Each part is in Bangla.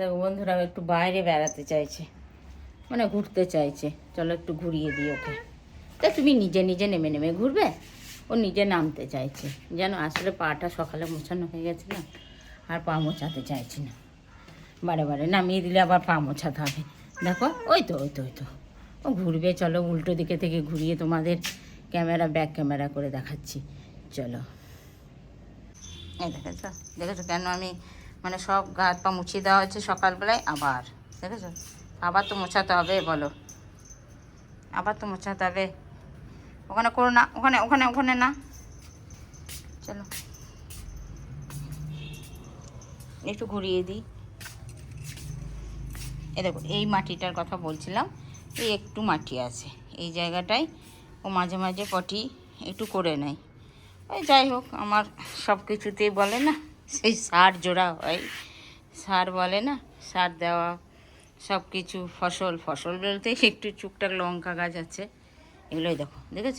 দেখো বন্ধুরা একটু বাইরে বেড়াতে চাইছে। মানে ঘুরতে চাইছে। চলো একটু ঘুরিয়ে দিই ওকে। তা তুমি নিজে নিজে নেমে নেমে ঘুরবে? ও নিজে নামতে চাইছে। যেন আসলে পাটা সকালে মোছানো হয়ে গেছে না, আর পা মোছাতে চাইছি না। বারে বারে নামিয়ে দিলে আবার পা মোছাতে হবে। দেখো, ওই তো ওই তো ওই তো। ও ঘুরবে, চলো উল্টো দিকে থেকে ঘুরিয়ে তোমাদের ক্যামেরা, ব্যাক ক্যামেরা করে দেখাচ্ছি। চলো। এই দেখেছ? দেখেছ কেন আমি মানে সব গা হাত পা মুছিয়ে দেওয়া হচ্ছে সকালবেলায়, আবার। দেখেছ? আবার তো মোছাতে হবে, বলো। আবার তো মোছাতে হবে। ওখানে করো না, ওখানে ওখানে ওখানে না। চলো। একটু ঘুরিয়ে দিই। এ দেখো, এই মাটিটার কথা বলছিলাম, এই একটু মাটি আছে। এই জায়গাটায় ও মাঝে মাঝে পটি একটু করে নেয়। ওই যাই হোক, আমার সব কিছুতেই বলে না? সেই সার জোড়া হয়। সার বলে না? সার দেওয়া সব কিছু ফসল। ফসল বলতে একটু টুকটাক লঙ্কা গাছ আছে। এগুলোই দেখো, দেখেছ?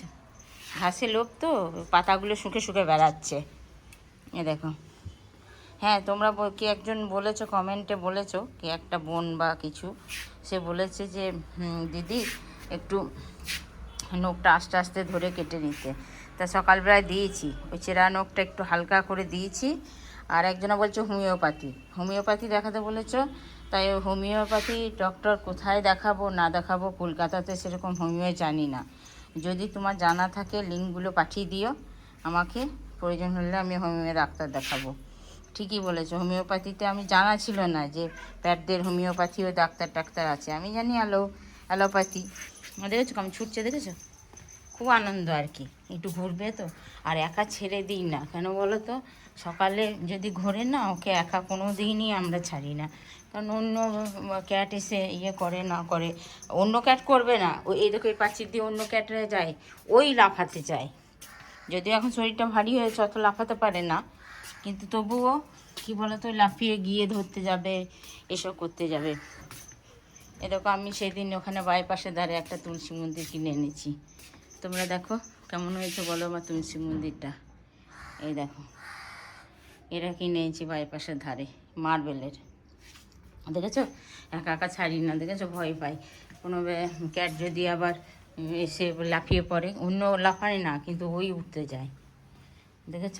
ঘাসে লোক তো, পাতাগুলো শুকে শুকে বেড়াচ্ছে। এ দেখো। হ্যাঁ তোমরা কি একজন বলেছ, কমেন্টে বলেছ, কি একটা বোন বা কিছু, সে বলেছে যে দিদি, একটু নখটা আস্তে আস্তে ধরে কেটে নিতে। তা সকালবেলায় দিয়েছি। ওই চেরা নখটা একটু হালকা করে দিয়েছি। আর একজনা বলছে হোমিওপ্যাথি। হোমিওপ্যাথি দেখাতে বলেছ? তাই হোমিওপ্যাথি ডক্টর কোথায় দেখাবো, না দেখাবো, কলকাতাতে সেরকম হোমিও জানি না। যদি তোমার জানা থাকে, লিঙ্কগুলো পাঠিয়ে দিও। আমাকে প্রয়োজন হলে আমি হোমিও ডাক্তার দেখাবো। ঠিকই বলেছ, হোমিওপ্যাথিতে আমি জানা ছিল না যে প্যাটদের হোমিওপ্যাথিও ডাক্তার টাক্তার আছে। আমি জানি অ্যালো, অ্যালোপ্যাথি। দেখেছ কেমন ছুটছে, দেখেছ? খুব আনন্দ আর কি। একটু ঘুরবে তো। আর একা ছেড়ে দিই না। কেন বলো তো সকালে যদি ঘোরে না, ওকে একা কোনো দিনই আমরা ছাড়ি না। কারণ অন্য ক্যাট এসে ইয়ে করে, না করে। অন্য ক্যাট করবে না। ওই এই পাঁচির দিয়ে অন্য ক্যাটরা যায়, ওই লাফাতে চায় যদিও এখন শরীরটা ভারী হয়েছে, অত লাফাতে পারে না। কিন্তু তবুও, কি বলতো, লাফিয়ে গিয়ে ধরতে যাবে, এসব করতে যাবে। এরকম আমি সেদিন ওখানে বাইপাসের ধারে একটা তুলসী মন্দির কিনে এনেছি। তোমরা দেখো কেমন হয়েছে বলো আমার তুলসী মন্দিরটা? এই দেখো। এটা কিনে এনেছি বাইপাসের ধারে? মার্বেলের। দেখেছ? একা একা ছাড়ি না, দেখেছ? ভয় পাই কোনো ক্যাট যদি আবার এসে লাফিয়ে পড়ে, অন্য লাফায় না, কিন্তু ওই উঠতে যায়। দেখেছ?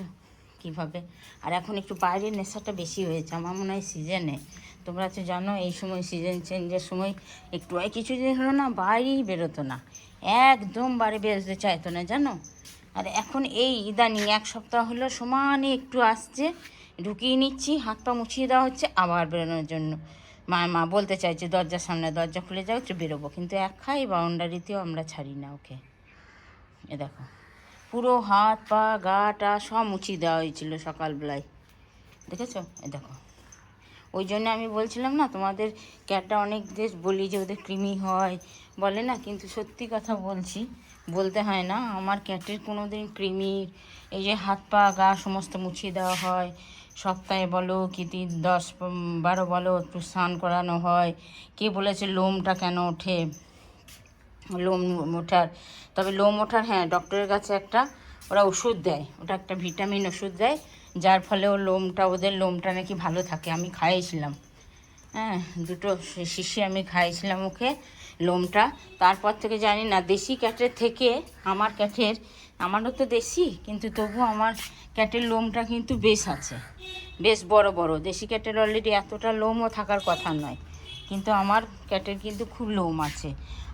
কীভাবে? আর এখন একটু বাইরের নেশাটা বেশি হয়েছে, আমার মনে হয় সিজনে। তোমরা তো জানো, এই সময় সিজন চেঞ্জের সময় একটু আর কিছু দিন হলো না, বাইরেই বেরোতো না। একদম বাড়ি বেরোতে চাইতো না, জানো? আর এখন এই ইদানিং এক সপ্তাহ হলো, সমানে একটু আসছে, ঢুকিয়ে নিচ্ছি, হাত পা মুছিয়ে দেওয়া হচ্ছে, আবার বেরোনোর জন্য। মা মা বলতে চাইছে, দরজার সামনে দরজা খুলে যাও, একটু বেরোবো। কিন্তু এক খাই বাউন্ডারিতেও আমরা ছাড়ি না ওকে। এ দেখো, পুরো হাত পা, গা টা সব মুছিয়ে দেওয়া হয়েছিল সকালবেলায়। দেখেছ? এ দেখো। ওই জন্য আমি বলছিলাম না, তোমাদের ক্যাটটা অনেক দেশ বলি যে ওদের কৃমি হয়, বলে না, কিন্তু সত্যি কথা বলছি, বলতে হয় না, আমার ক্যাটের কোনো দিন কৃমি, এই যে হাত পা গা সমস্ত মুছিয়ে দেওয়া হয়, সপ্তাহে বলো কি তিন, দশ, বারো বলো একটু স্নান করানো হয়, কে বলেছে লোমটা কেন ওঠে, লোম ওঠার, তবে লোম ওঠার হ্যাঁ ডক্টরের কাছে একটা, ওরা ওষুধ দেয়, ওটা একটা ভিটামিন ওষুধ দেয় যার ফলে ওর লোমটা, ওদের লোমটা নাকি ভালো থাকে, আমি খাইয়েছিলাম। হ্যাঁ দুটো শিশি আমি খাইয়েছিলাম ওকে, লোমটা। তারপর থেকে জানি না, দেশি ক্যাটের থেকে আমার ক্যাটের, আমারও তো দেশি, কিন্তু তবু আমার ক্যাটের লোমটা কিন্তু বেশ আছে। বেশ বড় বড়, দেশি ক্যাটের অলরেডি এতটা লোমও থাকার কথা নয়, কিন্তু আমার ক্যাটের কিন্তু খুব লোম আছে।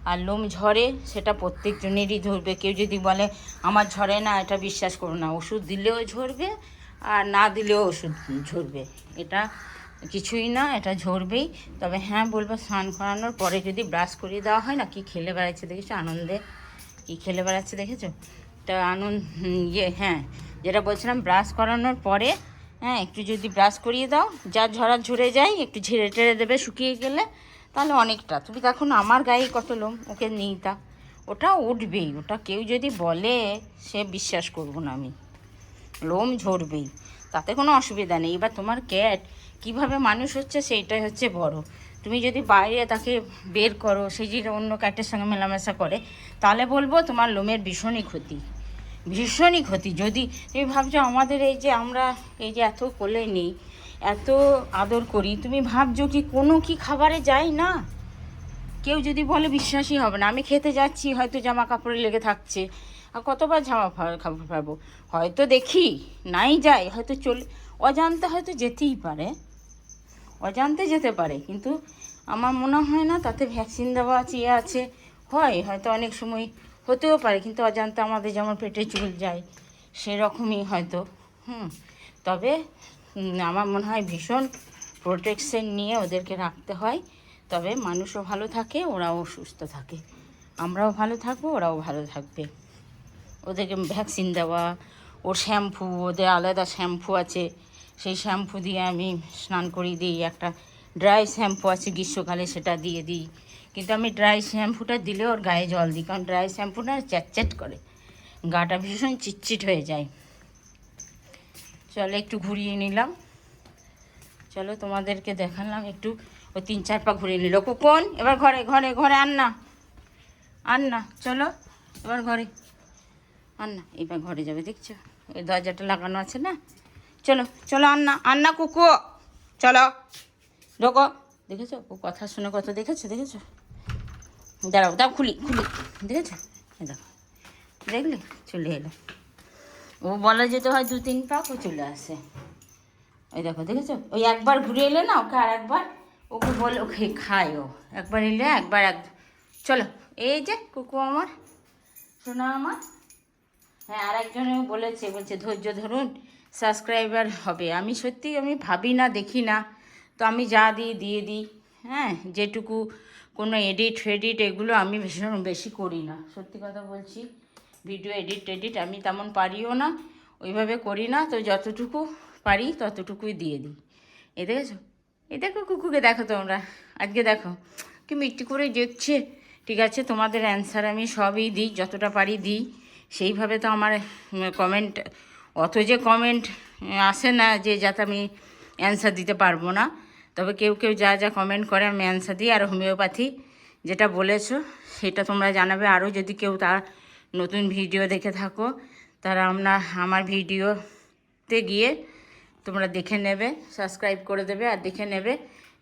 আর লোম ঝরে, সেটা প্রত্যেকজনেরই ঝরবে কেউ যদি বলে, আমার ঝরে না, এটা বিশ্বাস করো না। ওষুধ দিলেও ঝরবে আর না দিলেও ওষুধ ঝরবে। এটা কিছুই না, এটা ঝরবেই। তবে হ্যাঁ বলব স্নান করানোর পরে যদি ব্রাশ করিয়ে দেওয়া হয় না, কি খেলে বেড়াচ্ছে দেখেছ? আনন্দে। কি খেলে বেড়াচ্ছে দেখেছ? তা আনন্দ ইয়ে হ্যাঁ যেটা বলছিলাম, ব্রাশ করানোর পরে হ্যাঁ একটু যদি ব্রাশ করিয়ে দাও, যা ঝরা ঝরে যায়, একটু ঝেড়ে টেড়ে দেবে শুকিয়ে গেলে, তাহলে অনেকটা। তুমি দেখো না, আমার গায়ে কত লোম, ওকে নিই তা। ওটা উঠবেই, ওটা কেউ যদি বলে, সে বিশ্বাস করব না আমি। লোম ঝরবেই তাতে কোনো অসুবিধা নেই। এবার তোমার ক্যাট কীভাবে মানুষ হচ্ছে সেইটাই হচ্ছে বড়। তুমি যদি বাইরে তাকে বের করো সে যদি অন্য ক্যাটের সঙ্গে মেলামেশা করে, তাহলে বলব তোমার লোমের ভীষণই ক্ষতি। ভীষণই ক্ষতি। যদি তুমি ভাবছ আমাদের এই যে আমরা এই যে এত কোলে নেই, এত আদর করি, তুমি ভাবছ কি কোনো কি খাবারে যায় না? কেউ যদি বলে বিশ্বাসই হবে না। আমি খেতে যাচ্ছি, হয়তো জামা কাপড়ে লেগে থাকছে। আর কতবার ফা- কাপড় পাবো হয়তো দেখি, নাই যায়, হয়তো চলে, অজান্তে হয়তো যেতেই পারে। অজান্তে যেতে পারে, কিন্তু আমার মনে হয় না তাতে ভ্যাকসিন দেওয়া আছে ইয়ে আছে। হয়, হয়তো অনেক সময় হতেও পারে, কিন্তু অজান্তে আমাদের যেমন পেটে চুল যায়, সেরকমই হয়তো। হুম, তবে আমার মনে হয় ভীষণ প্রোটেকশন নিয়ে ওদেরকে রাখতে হয়। তবে মানুষও ভালো থাকে, ওরাও সুস্থ থাকে। আমরাও ভালো থাকব, ওরাও ভালো থাকবে। ওদেরকে ভ্যাকসিন দেওয়া, ওর শ্যাম্পু ওদের আলাদা শ্যাম্পু আছে। সেই শ্যাম্পু দিয়ে আমি স্নান করিয়ে দিই। একটা ড্রাই শ্যাম্পু আছে গ্রীষ্মকালে, সেটা দিয়ে দিই। কিন্তু আমি ড্রাই শ্যাম্পুটা দিলে ওর গায়ে জল দিই। কারণ ড্রাই শ্যাম্পুটা চ্যাটচ্যাট করে। গাটা ভীষণ চিটচিট হয়ে যায়। চলো একটু ঘুরিয়ে নিলাম। চলো তোমাদেরকে দেখালাম একটু। ও তিন চার পা ঘুরিয়ে নিল। কোন এবার ঘরে ঘরে ঘরে আন না আন না চলো, এবার ঘরে। আন না এবার ঘরে যাবে, দেখছ? ওই দরজাটা লাগানো আছে না? চলো চলো আন্না আন্না আন কুকু, চলো। ঢোকো। দেখেছ? ও কথা শুনে কত দেখেছ দেখেছ? দাঁড়াও, দাও খুলি খুলি। দেখেছ? দেখো। দেখলে? চলে এলো। ও বলে যেতে হয় দু তিন পাক, ও চলে আসে। ওই দেখো, দেখেছ? ওই একবার ঘুরে এলে না ওকে আর একবার, ওকে বলে, ওকে খায় ও। একবার এলে, একবার এক চলো, এই যে কুকু আমার শোনা আমার। হ্যাঁ আর একজনেও বলেছে, বলছে, ধৈর্য ধরুন সাবস্ক্রাইবার হবে। আমি সত্যি আমি ভাবি না, দেখি না। তো আমি যা দিই, দিয়ে দিই। হ্যাঁ যেটুকু কোনো এডিট ফেডিট এগুলো আমি ভীষণ বেশি করি না। সত্যি কথা বলছি ভিডিও এডিট টেডিট আমি তেমন পারিও না, ওইভাবে করি না। তো যতটুকু পারি, ততটুকুই দিয়ে দিই। এ দেখেছ? এ দেখো কুকুকে, দেখো তোমরা। আজকে দেখো, কি মিট্টি করে দেখছে। ঠিক আছে, তোমাদের অ্যান্সার আমি সবই দিই, যতটা পারি দিই। সেইভাবে তো আমার কমেন্ট অত যে কমেন্ট আসে না যে যাতে আমি অ্যান্সার দিতে পারব না। তবে কেউ কেউ যা যা কমেন্ট করে আমি অ্যান্সার দিই। আর হোমিওপ্যাথি যেটা বলেছ, সেটা তোমরা জানাবে। আরও যদি কেউ তার নতুন ভিডিও দেখে থাকো, তারা আমরা, আমার ভিডিওতে গিয়ে তোমরা দেখে নেবে সাবস্ক্রাইব করে দেবে আর দেখে নেবে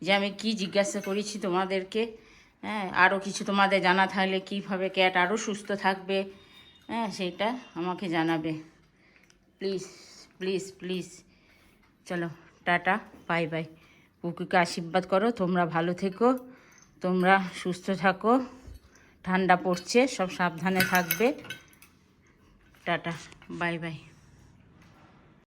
যে আমি কি জিজ্ঞাসা করেছি তোমাদেরকে। হ্যাঁ আরও কিছু তোমাদের জানা থাকলে কীভাবে ক্যাট আরও সুস্থ থাকবে হ্যাঁ সেটা আমাকে জানাবে। Please please please. চলো, টাটা, বাই বাই। কুকুকে আশীর্বাদ করো, তোমরা ভালো থেকো, তোমরা সুস্থ থাকো। ঠান্ডা পড়ছে, সব সাবধানে থাকবে। Tata, bye bye.